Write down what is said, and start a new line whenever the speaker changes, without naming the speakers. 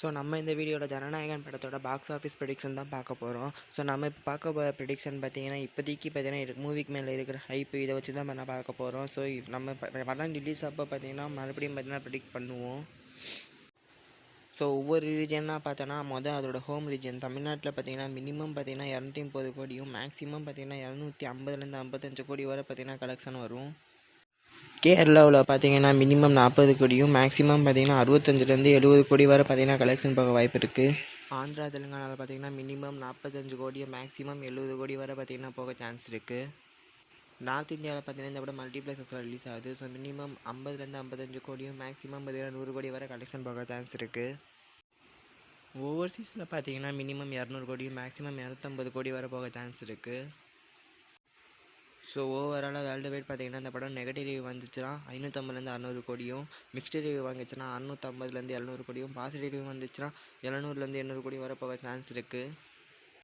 So நம்ம இந்த வீடியோவில் ஜனநாயகன் படத்தோட பாக்ஸ் ஆஃபீஸ் ப்ரெடிக்ஷன் தான் பார்க்க போகிறோம் ஸோ நம்ம இப்போ பார்க்க போகிற ப்ரெடிக்ஷன் பார்த்தீங்கன்னா இப்போதைக்கு பார்த்தீங்கன்னா இருக்கு மூவிக்கு மேலே இருக்கிற ஹைப் இதை வச்சு தான் நம்ம பார்க்க போகிறோம் ஸோ நம்ம படம் ரிலீஸ் அப்போ பார்த்தீங்கன்னா மறுபடியும் பார்த்தீங்கன்னா ப்ரிடிக் பண்ணுவோம். ஸோ ஒவ்வொரு ரீஜனாக பார்த்தோன்னா மொதல் அதோட ஹோம் ரீஜன் தமிழ்நாட்டில் பார்த்தீங்கன்னா மினிமம் பார்த்தீங்கன்னா இரநூத்தி முப்பது கோடியும் மேக்ஸிமம் பார்த்தீங்கன்னா இரநூத்தி ஐம்பதுலேருந்து ஐம்பத்தஞ்சு கோடி வரை பார்த்தீங்கன்னா கலெக்ஷன் வரும். கேரளாவில் பார்த்தீங்கன்னா மினிமம் நாற்பது கோடியும் மேக்ஸிமம் பார்த்தீங்கன்னா அறுபத்தஞ்சிலேருந்து எழுபது கோடி வரை பார்த்தீங்கன்னா கலெக்ஷன் போக வாய்ப்பு இருக்குது ஆந்திரா தெலுங்கானாவில் பார்த்தீங்கன்னா மினிமம் நாற்பத்தஞ்சு கோடியும் மேக்ஸிமம் எழுபது கோடி வரை பார்த்தீங்கன்னா போக சான்ஸ் இருக்குது நார்த் இந்தியாவில் பார்த்தீங்கன்னா இந்த படம் மல்டிப்ளெக்ஸஸில் ரிலீஸ் ஆகுது. ஸோ மினிமம் ஐம்பதுலேருந்து ஐம்பத்தஞ்சு கோடியும் மேக்ஸிமம் பார்த்தீங்கன்னா நூறு கோடி வரை கலெக்ஷன் போக சான்ஸ் இருக்குது ஓவர்சீஸில் பார்த்தீங்கன்னா மினிமம் இரநூறு கோடியும் மேக்ஸிமம் இரநூத்தம்பது கோடி வரை போக சான்ஸ் இருக்குது ஸோ ஓவராலாக வேர்ல்டு வைட் பார்த்தீங்கன்னா இந்த படம் நெகட்டிவ் ரிவ்யூ வந்துச்சுன்னா ஐநூற்றம்பதுலேருந்து அறநூறு கோடியும் மிக்ஸ்டு ரிவ்யூ வாங்கிச்சுன்னா அறுநூற்றம்பதுலேருந்து எழுநூறு கோடியும் பாசிட்டிவ் ரிவ்யூ வந்துச்சுன்னா எழுநூறுலேருந்து எண்ணூறு கோடி வரப்போக போக சான்ஸ் இருக்குது